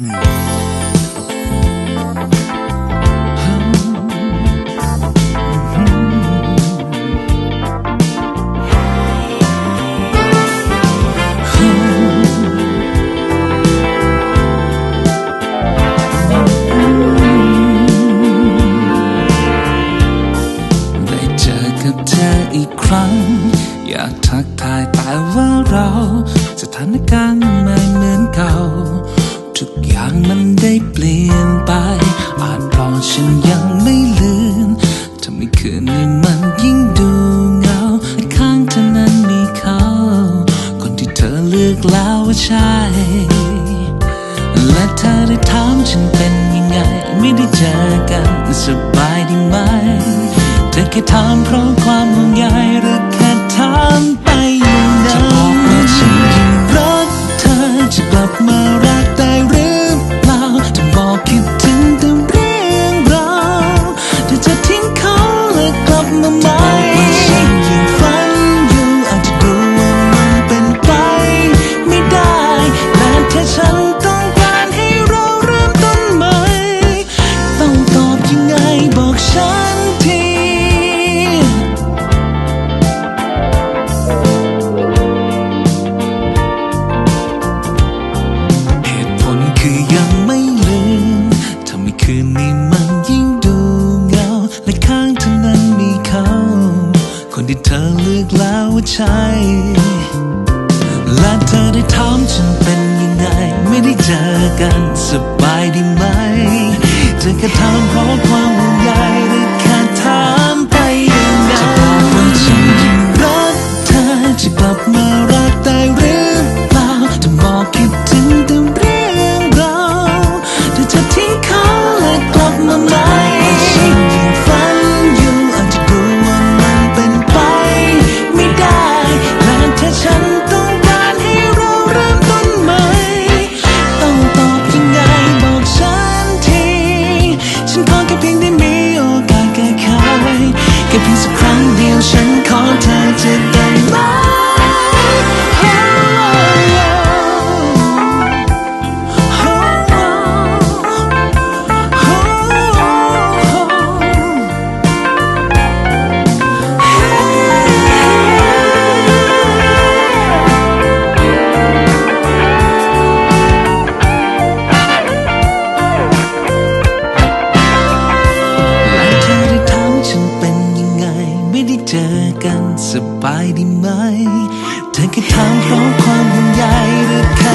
ได้เจอกับเธออีกครั้ง อยากทักทายแต่ว่าเรา สถานการณ์ไม่เหมือนเก่า อย่างมันได้เปลี่ยนไป อาจเพราะฉันยังไม่ลืมทำให้คืนนี้มันยิ่งดูเงาและข้างเธอนั้นมีเขา คนที่เธอเลือกแล้วว่าใช่ และเธอได้ถามฉันเป็นยังไง ไม่ได้เจอกันสบายดีไหม เธอแค่ถามเพราะความห่วงใยหรือ ที่เธอเลือกแล้วใช่ และเธอได้ถามฉันเป็นยังไง ไม่ได้เจอกันสบายดีไหมเธอแค่ถามเพราะความห่วงใย เจอกันสบายดีไหม เธอแค่ถามเพราะความห่วงใยหรือแค่